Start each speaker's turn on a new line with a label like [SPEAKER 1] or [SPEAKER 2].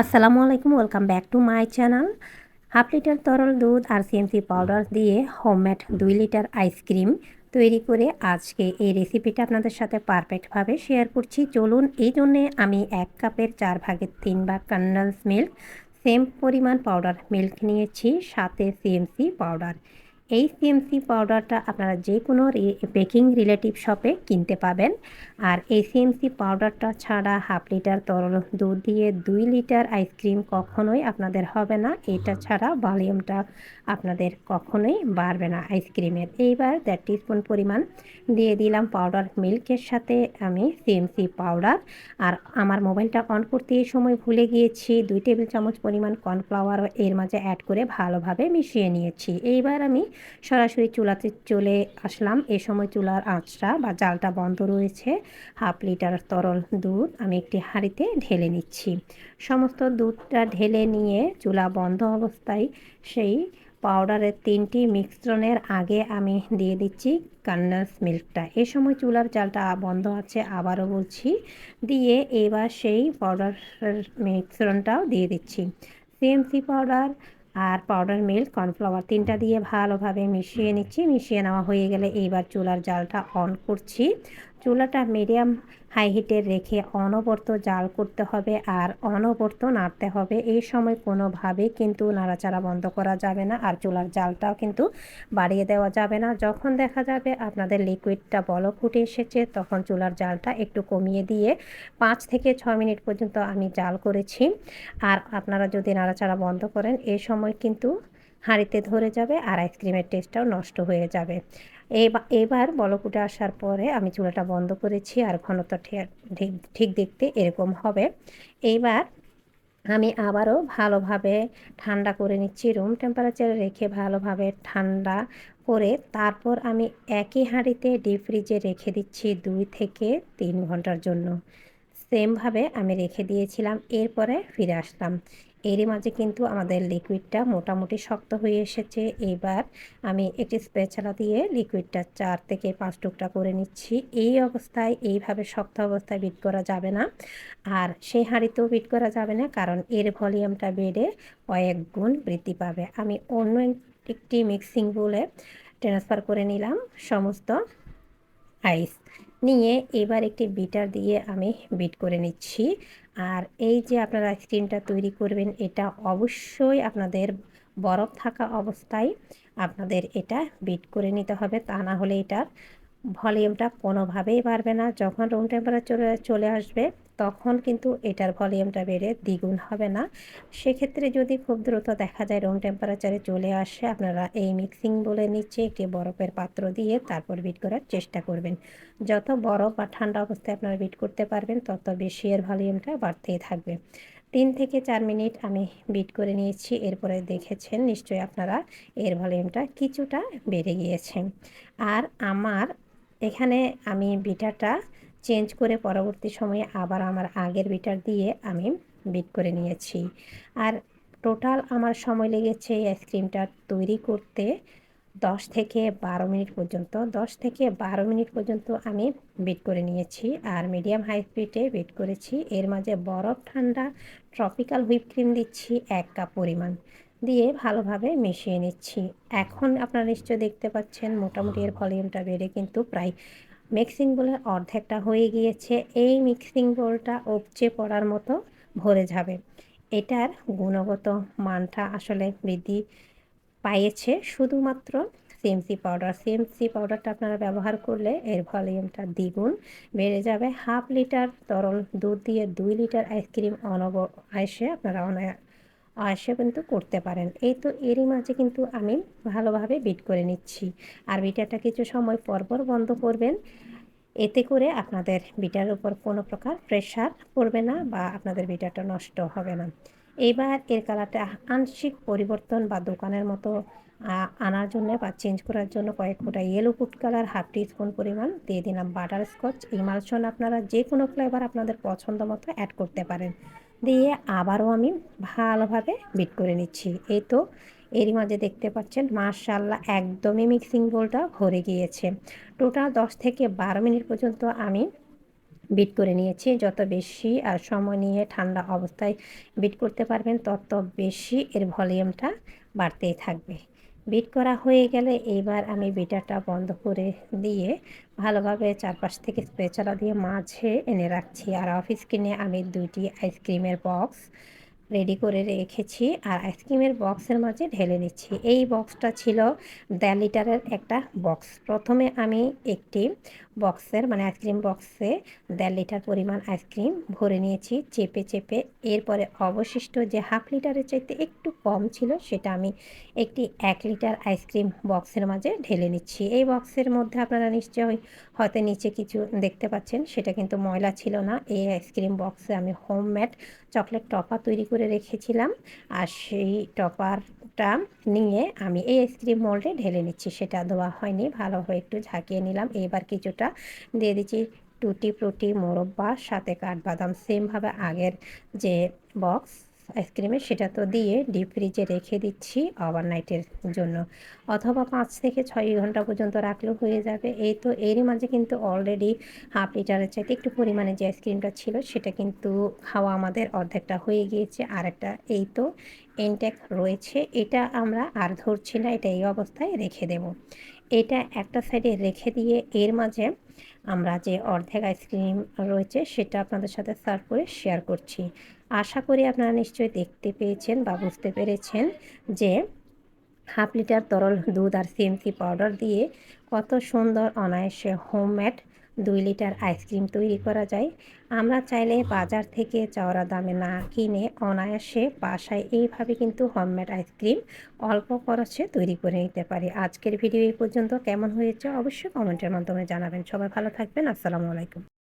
[SPEAKER 1] আসসালামু আলাইকুম, welcome back to my channel. Half litre তরল দুধ আর সিএমসি পাউডার দিয়ে হোমমেড দুই লিটার আইসক্রিম তৈরি করে আজকে এই রেসিপিটা আপনাদের সাথে পারফেক্টভাবে শেয়ার করছি। চলুন, এই জন্যে আমি এক কাপের চার ভাগের তিন ভাগ কন্ডেন্স মিল্ক সেম পরিমাণ পাউডার মিল্ক নিয়েছি, সাথে সিএমসি পাউডার এই সিএমসি পাউডারটা আপনারা যে কোনো বেকিং রিলেটিভ শপে কিনতে পাবেন। আর এই সিএমসি পাউডারটা ছাড়া হাফ লিটার তরল দুধ দিয়ে দুই লিটার আইসক্রিম কখনোই আপনাদের হবে না। এটা ছাড়া ভলিউমটা আপনাদের কখনোই বাড়বে না আইসক্রিমের এইবার দেড় টিস্পুন পরিমাণ দিয়ে দিলাম পাউডার মিল্কের সাথে আমি সিএমসি পাউডার আর আমার মোবাইলটা অন করতে এই সময় ভুলে গিয়েছি, দুই টেবিল চামচ পরিমাণ কর্নফ্লাওয়ার এর মাঝে অ্যাড করে ভালোভাবে মিশিয়ে নিয়েছি। এইবার আমি সরাসরি চুলাতে চলে আসলাম। এ সময় চুলার আঁচটা বা জালটা বন্ধ রয়েছে। হাফ লিটার তরল দুধ আমি একটি হাঁড়িতে ঢেলে নিচ্ছি। সমস্ত দুধটা ঢেলে নিয়ে চুলা বন্ধ অবস্থায় সেই পাউডারের তিনটি মিশ্রণের আগে আমি দিয়ে দিচ্ছি কান্নাস মিল্কটা। এ সময় চুলার চালটা বন্ধ আছে আবারও বলছি। দিয়ে এবার সেই পাউডারের মিশ্রণটাও দিয়ে দিচ্ছি। সিএমসি পাউডার আর পাউডার মিল্ক কর্নফ্লাওয়ার তিনটা দিয়ে ভালোভাবে মিশিয়ে নিচ্ছি। মিশিয়ে নেওয়া হয়ে গেলে এইবার চুলার জালটা অন করছি। চুলাটা মিডিয়াম হাই হিটে রেখে অনবর্ত জাল করতে হবে আর অনবর্ত নাড়তে হবে। এই সময় কোনোভাবে কিন্তু নাড়াচাড়া বন্ধ করা যাবে না আর চুলার জালটাও কিন্তু বাড়িয়ে দেওয়া যাবে না। যখন দেখা যাবে আপনাদের লিকুইডটা বলক ফুটে এসেছে, তখন চুলার জালটা একটু কমিয়ে দিয়ে পাঁচ থেকে ছয় মিনিট পর্যন্ত আমি জাল করেছি। আর আপনারা যদি নাড়াচাড়া বন্ধ করেন এই সময় কিন্তু হাঁড়িতে ধরে যাবে আর আইসক্রিমের টেস্টটাও নষ্ট হয়ে যাবে। এবার বলকুটে আসার পরে আমি চুলাটা বন্ধ করেছি আর ঘনত্ব ঠিক দেখতে এরকম হবে। এইবার আমি আবারও ভালোভাবে ঠান্ডা করে নিচ্ছি রুম টেম্পারেচারে রেখে ভালোভাবে ঠান্ডা করে তারপর আমি একই হাঁড়িতে ডিপ ফ্রিজে রেখে দিচ্ছি দুই থেকে তিন ঘণ্টার জন্য। সেমভাবে আমি রেখে দিয়েছিলাম, এরপরে ফিরে আসলাম। এরই মাঝে কিন্তু আমাদের লিকুইডটা মোটামুটি শক্ত হয়ে এসেছে। এবার আমি একটি স্পেচালা দিয়ে লিকুইডটা চার থেকে পাঁচ টুকটা করে নিচ্ছি। এই অবস্থায়, এইভাবে শক্ত অবস্থায় বিট করা যাবে না। আর সেই হাঁড়িতেও বিট করা যাবে না, কারণ এর ভলিউমটা বেড়ে কয়েক গুণ বৃদ্ধি পাবে। আমি অন্য একটি মিক্সিং বলে ট্রান্সফার করে নিলাম সমস্ত আইস নিয়ে এবার একটি বিটার দিয়ে আমি বিট করে নিচ্ছি। আর এই যে আপনারা আইসক্রিমটা তৈরি করবেন, এটা অবশ্যই আপনাদের বরফ থাকা অবস্থায় আপনাদের এটা বিট করে নিতে হবে। তা না হলে এটার ভলিউমটা কোনোভাবেই বাড়বে না। যখন রুম টেম্পারেচারে চলে আসবে তখন কিন্তু এটার ভলিউমটা বেড়ে দ্বিগুণ হবে না। সেক্ষেত্রে যদি খুব দ্রুত দেখা যায় রুম টেম্পারেচারে চলে আসে, আপনারা এই মিক্সিং বলে নিচ্ছে একটি বরফের পাত্র দিয়ে তারপর বিট করার চেষ্টা করবেন। যত বরফ বা ঠান্ডা অবস্থায় আপনারা বিট করতে পারবেন, তত বেশি এর ভলিউমটা বাড়তেই থাকবে। তিন থেকে চার মিনিট আমি বিট করে নিয়েছি, এরপরে দেখেছেন নিশ্চয়ই আপনারা এর ভলিউমটা কিছুটা বেড়ে গিয়েছে। আর আমার এখানে আমি বিটাটা চেঞ্জ করে পরবর্তী সময়ে আবার আমার আগের বিটার দিয়ে আমি বিট করে নিয়েছি। আর টোটাল আমার সময় লেগেছে এই আইসক্রিমটা তৈরি করতে দশ থেকে বারো মিনিট পর্যন্ত। দশ থেকে বারো মিনিট পর্যন্ত আমি বিট করে নিয়েছি আর মিডিয়াম হাই স্পিডে বিট করেছি। এর মাঝে বরফ ঠান্ডা ট্রপিক্যাল হুইপ ক্রিম দিচ্ছি এক কাপ পরিমাণ দিয়ে ভালোভাবে মিশিয়ে নিচ্ছি। এখন আপনারা নিশ্চয় দেখতে পাচ্ছেন মোটামুটি এর ভলিউমটা বেড়ে কিন্তু প্রায় মিক্সিং বোলের অর্ধেকটা হয়ে গিয়েছে। এই মিক্সিং বোলটা উপচে পড়ার মতো ভরে যাবে। এটার গুণগত মানটা আসলে বৃদ্ধি পাইয়েছে। শুধুমাত্র সিএমসি পাউডার সিএমসি পাউডারটা আপনারা ব্যবহার করলে এর ভলিউমটা দ্বিগুণ বেড়ে যাবে। হাফ লিটার তরল দুধ দিয়ে দুই লিটার আইসক্রিম অনব, আইসে আপনারা অনায় সে কিন্তু করতে পারেন। এই তো এরই মাঝে কিন্তু আমি ভালোভাবে বিট করে নিচ্ছি। আর বিটারটা কিছু সময় পরপর বন্ধ করবেন। এতে করে আপনাদের বিটার উপর কোনো প্রকার প্রেশার পড়বে না বা আপনাদের বিটারটা নষ্ট হবে না। এবার এর কালারটা আংশিক পরিবর্তন বা দোকানের মতো আনার জন্য বা চেঞ্জ করার জন্য কয়েক ফোটা yellow food colour half teaspoon পরিমাণ দিয়ে দিলাম। বাটার স্কচ ইমালশন আপনারা যে কোনো ফ্লেভার আপনাদের পছন্দ মতো অ্যাড করতে পারেন। দিয়ে আবারও আমি ভালোভাবে বিট করে নিচ্ছি। এই তো এরই মাঝে দেখতে পাচ্ছেন মার্শাল্লাহ একদমই মিক্সিং বোলটা ভরে গিয়েছে। টোটাল দশ থেকে বারো মিনিট পর্যন্ত আমি বিট করে নিয়েছি। যত বেশি আর সময় নিয়ে ঠান্ডা অবস্থায় বিট করতে পারবেন, তত বেশি এর ভলিউমটা বাড়তেই থাকবে। বিট করা হয়ে গেলে এবার আমি বিটারটা বন্ধ করে দিয়ে ভালোভাবে চারপাশ থেকে স্পেচালা দিয়ে মাঝে এনে রাখছি। আর অফিস কিনে আমি দুইটি আইসক্রিমের বক্স রেডি করে রেখেছি আর আইসক্রিমের বক্সের মাঝে ঢেলে নিচ্ছি। এই বক্সটা ছিল দেড় লিটারের একটা বক্স প্রথমে আমি একটি বক্সের মানে আইসক্রিম বক্সে দেড় লিটার পরিমাণ আইসক্রিম ভরে নিয়েছি চেপে চেপে। এরপরে অবশিষ্ট যে হাফ লিটারের চাইতে একটু কম ছিল সেটা আমি একটি এক লিটার আইসক্রিম বক্সের মাঝে ঢেলে নিচ্ছি। এই বক্সের মধ্যে আপনারা নিশ্চয়ই হয়তো নিচে কিছু দেখতে পাচ্ছেন, সেটা কিন্তু ময়লা ছিল না। এই আইসক্রিম বক্সে আমি হোমমেড চকলেট টপা তৈরি করে রেখেছিলাম। আর সেই টপারটা নিয়ে আমি এই আইসক্রিম মোল্ডে ঢেলে নিচ্ছি। সেটা দেওয়া হয়নি ভালোভাবে একটু ঝাঁকিয়ে নিলাম। এবার কিছুটা দিয়ে দিচ্ছি টুটি ফ্রুটি মোরব্বা সাথে কাঠবাদাম সেমভাবে আগের যে বক্স আইসক্রিমের সেটা তো দিয়ে ডিপ ফ্রিজে রেখে দিচ্ছি ওভারনাইটের জন্য। অথবা পাঁচ থেকে ছয় ঘণ্টা পর্যন্ত রাখলেও হয়ে যাবে। এই তো এরই মাঝে কিন্তু অলরেডি হাফ লিটারের চাইতে একটু পরিমাণে যে আইসক্রিমটা ছিল সেটা কিন্তু খাওয়া আমাদের অর্ধেকটা হয়ে গিয়েছে। আর একটা এই তো ইনটেক রয়েছে। এটা আমরা আর ধরছি না, এটা এই অবস্থায় রেখে দেব। এটা একটা সাইডে রেখে দিয়ে এর মাঝে আমরা যে অর্ধেক আইসক্রিম রয়েছে সেটা আপনাদের সাথে সার্ভ করে শেয়ার করছি। আশা করি আপনারা নিশ্চয়ই দেখতে পেয়েছেন বা বুঝতে পেরেছেন যে হাফ লিটার তরল দুধ আর সিএমসি পাউডার দিয়ে কত সুন্দর অনায়াসে হোমমেড দুই লিটার আইসক্রিম তৈরি করা যায়। আমরা চাইলে বাজার থেকে চওড়া দামে না কিনে অনায়াসে বাসায় এইভাবে কিন্তু হোমমেড আইসক্রিম অল্প খরচে তৈরি করে নিতে পারি। আজকের ভিডিও এই পর্যন্ত। কেমন হয়েছে অবশ্যই কমেন্টের মাধ্যমে জানাবেন। সবাই ভালো থাকবেন। আসসালামু আলাইকুম।